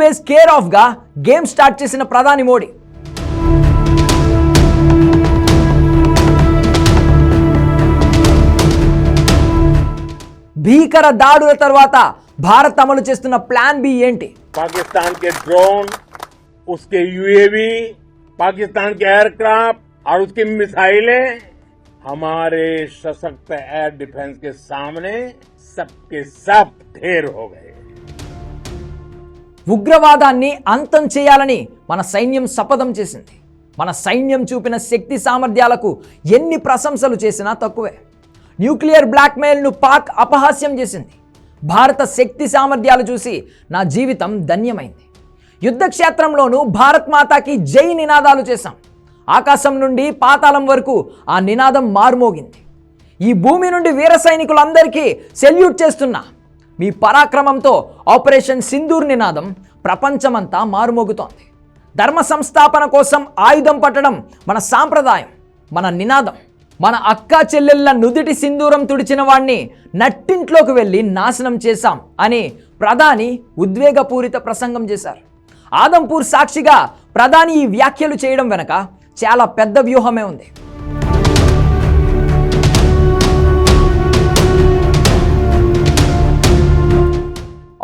Base care ఆఫ్గా game start చేసిన ప్రధాని మోడీ భీకర దాడుల తర్వాత భారత్ అమలు చేస్తున్న ప్లాన్ బి ఏంటి पाकिस्तान के ड्रोन उसके यूएवी पाकिस्तान के एयरक्राफ्ट और उसकी मिसाइलें हमारे सशक्त एयर डिफेंस के सामने सबके सब ढेर हो गए ఉగ్రవాదాన్ని అంతం చేయాలని మన సైన్యం శపథం చేసింది. మన సైన్యం చూపిన శక్తి సామర్థ్యాలకు ఎన్ని ప్రశంసలు చేసినా తక్కువే. న్యూక్లియర్ బ్లాక్మెయిల్ను పాక్ అపహాస్యం చేసింది. భారత శక్తి సామర్థ్యాలు చూసి నా జీవితం ధన్యమైంది. యుద్ధక్షేత్రంలోనూ భారత్ మాతాకి జై నినాదాలు చేశాం. ఆకాశం నుండి పాతాళం వరకు ఆ నినాదం మారుమోగింది. ఈ భూమి నుండి వీర సైనికులందరికీ సెల్యూట్ చేస్తున్నా. మీ పరాక్రమంతో ఆపరేషన్ సింధూర్ నినాదం ప్రపంచమంతా మారుమోగుతోంది. ధర్మ సంస్థాపన కోసం ఆయుధం పట్టడం మన సాంప్రదాయం మన నినాదం. మన అక్కా చెల్లెళ్ళ నుదిటి సింధూరం తుడిచిన వాణ్ణి నట్టింట్లోకి వెళ్ళి నాశనం చేశాం అని ప్రధాని ఉద్వేగపూరిత ప్రసంగం చేశారు. ఆదంపూర్ సాక్షిగా ప్రధాని ఈ వ్యాఖ్యలు చేయడం వెనక చాలా పెద్ద వ్యూహమే ఉంది.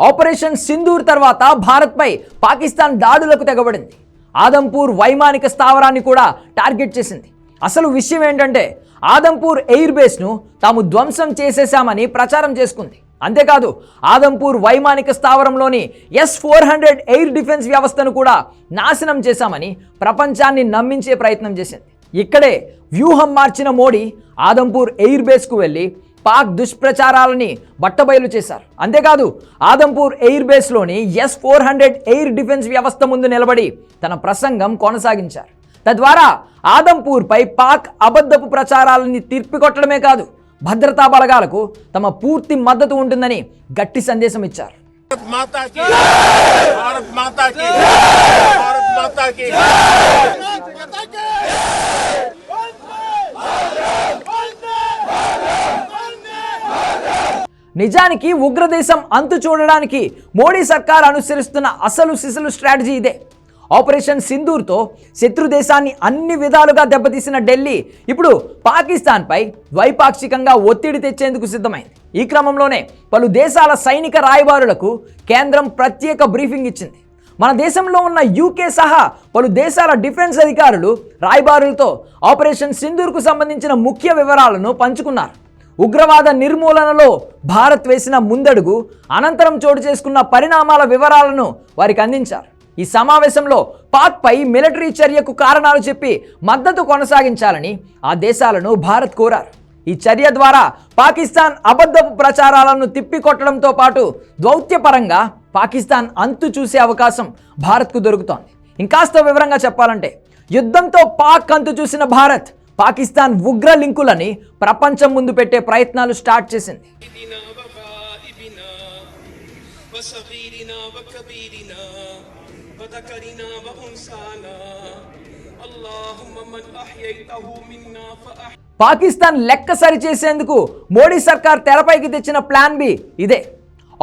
ఆపరేషన్ సింధూర్ తర్వాత భారత్పై పాకిస్తాన్ దాడులకు తెగబడింది. ఆదంపూర్ వైమానిక స్థావరాన్ని కూడా టార్గెట్ చేసింది. అసలు విషయం ఏంటంటే ఆదంపూర్ ఎయిర్ బేస్ను తాము ధ్వంసం చేసేశామని ప్రచారం చేసుకుంది. అంతేకాదు ఆదంపూర్ వైమానిక స్థావరంలోని S four hundred air defence వ్యవస్థను కూడా నాశనం చేశామని ప్రపంచాన్ని నమ్మించే ప్రయత్నం చేసింది. ఇక్కడే వ్యూహం మార్చిన మోడీ ఆదంపూర్ ఎయిర్ బేస్కు వెళ్ళి పాక్ దుష్ప్రచారాలని బట్టబయలు చేశారు. అంతేకాదు Adampur air బేస్లోని S four hundred air defence వ్యవస్థ ముందు నిలబడి తన ప్రసంగం కొనసాగించారు. తద్వారా ఆదంపూర్పై పాక్ అబద్ధపు ప్రచారాలని తీర్పికొట్టడమే కాదు భద్రతా బలగాలకు తమ పూర్తి మద్దతు ఉంటుందని గట్టి సందేశం ఇచ్చారు. నిజానికి ఉగ్రదేశం అంతు చూడడానికి మోడీ సర్కార్ అనుసరిస్తున్న అసలు సిసలు స్ట్రాటజీ ఇదే. ఆపరేషన్ సింధూర్తో శత్రు దేశాన్ని అన్ని విధాలుగా దెబ్బతీసిన ఢిల్లీ ఇప్పుడు పాకిస్తాన్పై ద్వైపాక్షికంగా ఒత్తిడి తెచ్చేందుకు సిద్ధమైంది. ఈ క్రమంలోనే పలు దేశాల సైనిక రాయబారులకు కేంద్రం ప్రత్యేక బ్రీఫింగ్ ఇచ్చింది. మన దేశంలో ఉన్న యూకే సహా పలు దేశాల డిఫెన్స్ అధికారులు రాయబారులతో ఆపరేషన్ సింధూర్కు సంబంధించిన ముఖ్య వివరాలను పంచుకున్నారు. ఉగ్రవాద నిర్మూలనలో భారత్ వేసిన ముందడుగు అనంతరం చోటు చేసుకున్న పరిణామాల వివరాలను వారికి అందించారు. ఈ సమావేశంలో పాక్పై మిలిటరీ చర్యకు కారణాలు చెప్పి మద్దతు కొనసాగించాలని ఆ దేశాలను భారత్ కోరారు. ఈ చర్య ద్వారా పాకిస్తాన్ అబద్ధపు ప్రచారాలను తిప్పికొట్టడంతో పాటు దౌత్యపరంగా పాకిస్తాన్ అంతు చూసే అవకాశం భారత్కు దొరుకుతోంది. ఇంకాస్త వివరంగా చెప్పాలంటే యుద్ధంతో పాక్ అంతు చూసిన భారత్ పాకిస్తాన్ ఉగ్ర లింకులని ప్రపంచం ముందు పెట్టే ప్రయత్నాలు స్టార్ట్ చేసింది. పాకిస్తాన్ లెక్క సరి చేసేందుకు మోడీ సర్కార్ తెరపైకి తెచ్చిన ప్లాన్ బి ఇదే.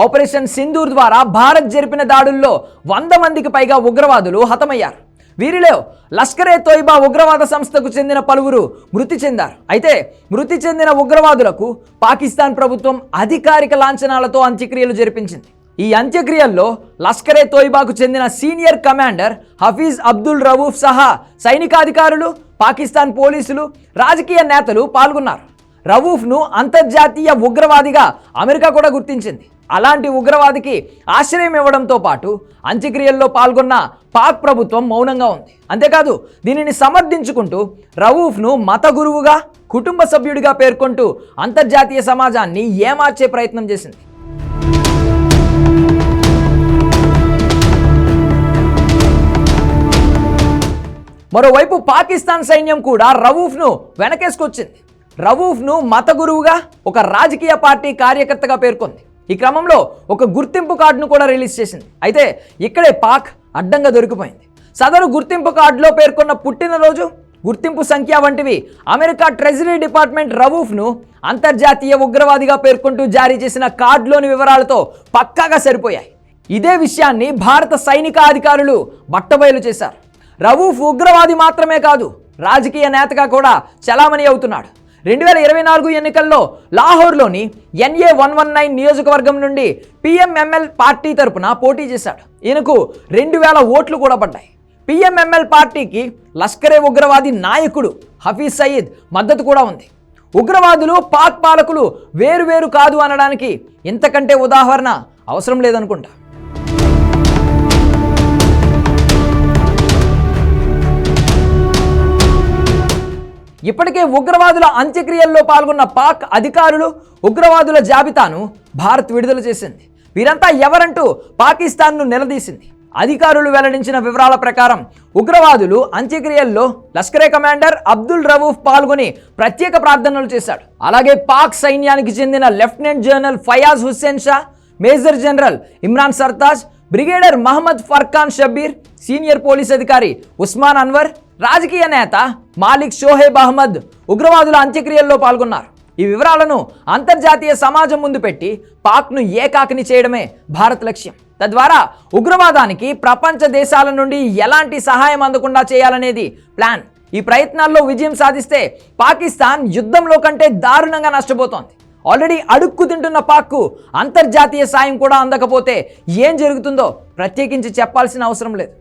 ఆపరేషన్ సింధూర్ ద్వారా భారత్ జరిపిన దాడుల్లో వంద మందికి పైగా ఉగ్రవాదులు హతమయ్యారు. వీరిలో లష్కరే తోయిబా ఉగ్రవాద సంస్థకు చెందిన పలువురు మృతి చెందారు. అయితే మృతి చెందిన ఉగ్రవాదులకు పాకిస్తాన్ ప్రభుత్వం అధికారిక లాంఛనాలతో అంత్యక్రియలు జరిపించింది. ఈ అంత్యక్రియల్లో లష్కరే తోయిబాకు చెందిన సీనియర్ కమాండర్ హఫీజ్ అబ్దుల్ రవూఫ్ సహా సైనికాధికారులు పాకిస్తాన్ పోలీసులు రాజకీయ నేతలు పాల్గొన్నారు. రవూఫ్ను అంతర్జాతీయ ఉగ్రవాదిగా అమెరికా కూడా గుర్తించింది. అలాంటి ఉగ్రవాదికి ఆశ్రయం ఇవ్వడంతో పాటు అంత్యక్రియల్లో పాల్గొన్న పాక్ ప్రభుత్వం మౌనంగా ఉంది. అంతేకాదు దీనిని సమర్థించుకుంటూ రవూఫ్ను మత గురువుగా కుటుంబ సభ్యుడిగా పేర్కొంటూ అంతర్జాతీయ సమాజాన్ని ఏమార్చే ప్రయత్నం చేసింది. మరోవైపు పాకిస్తాన్ సైన్యం కూడా రవూఫ్ను వెనకేసుకొచ్చింది. రవూఫ్ను మత గురువుగా ఒక రాజకీయ పార్టీ కార్యకర్తగా పేర్కొంది. ఈ క్రమంలో ఒక గుర్తింపు కార్డును కూడా రిలీజ్ చేసింది. అయితే ఇక్కడే పాక్ అడ్డంగా దొరికిపోయింది. సదరు గుర్తింపు కార్డులో పేర్కొన్న పుట్టినరోజు గుర్తింపు సంఖ్య వంటివి అమెరికా ట్రెజరీ డిపార్ట్మెంట్ రవూఫ్ను అంతర్జాతీయ ఉగ్రవాదిగా పేర్కొంటూ జారీ చేసిన కార్డులోని వివరాలతో పక్కాగా సరిపోయాయి. ఇదే విషయాన్ని భారత సైనిక అధికారులు బట్టబయలు చేశారు. రవూఫ్ ఉగ్రవాది మాత్రమే కాదు రాజకీయ నేతగా కూడా చలామణి అవుతున్నాడు. రెండు వేల ఇరవై నాలుగు ఎన్నికల్లో లాహోర్లోని ఎన్ఏ వన్ వన్ నైన్ నియోజకవర్గం నుండి పిఎంఎంఎల్ పార్టీ తరపున పోటీ చేశాడు. ఈయనకు రెండు వేల ఓట్లు కూడా పడ్డాయి. పిఎంఎంఎల్ పార్టీకి లష్కరే ఉగ్రవాది నాయకుడు హఫీజ్ సయీద్ మద్దతు కూడా ఉంది. ఉగ్రవాదులు పాక్ పాలకులు వేరువేరు కాదు అనడానికి ఇంతకంటే ఉదాహరణ అవసరం లేదనుకుంటా. ఇప్పటికే ఉగ్రవాదుల అంత్యక్రియల్లో పాల్గొన్న పాక్ అధికారులు ఉగ్రవాదుల జాబితాను భారత్ విడుదల చేసింది. వీరంతా ఎవరంటూ పాకిస్తాన్ను నిలదీసింది. అధికారులు వెల్లడించిన వివరాల ప్రకారం ఉగ్రవాదులు అంత్యక్రియల్లో లష్కరే కమాండర్ అబ్దుల్ రవూఫ్ పాల్గొని ప్రత్యేక ప్రార్థనలు చేశాడు. అలాగే పాక్ సైన్యానికి చెందిన lieutenant general Fayaz Hussain Shah major general Imran Sartaj brigadier Mohammad Farkhan Shabbir senior police అధికారి ఉస్మాన్ అన్వర్ రాజకీయ నేత మాలిక్ షోహేబ్ అహ్మద్ ఉగ్రవాదుల అంత్యక్రియల్లో పాల్గొన్నారు. ఈ వివరాలను అంతర్జాతీయ సమాజం ముందు పెట్టి పాక్ను ఏకాకిని చేయడమే భారత్ లక్ష్యం. తద్వారా ఉగ్రవాదానికి ప్రపంచ దేశాల నుండి ఎలాంటి సహాయం అందకుండా చేయాలనేది ప్లాన్. ఈ ప్రయత్నాల్లో విజయం సాధిస్తే పాకిస్తాన్ యుద్ధంలో కంటే దారుణంగా నష్టపోతోంది. ఆల్రెడీ అడుక్కు తింటున్న పాక్కు అంతర్జాతీయ సాయం కూడా అందకపోతే ఏం జరుగుతుందో ప్రత్యేకించి చెప్పాల్సిన అవసరం లేదు.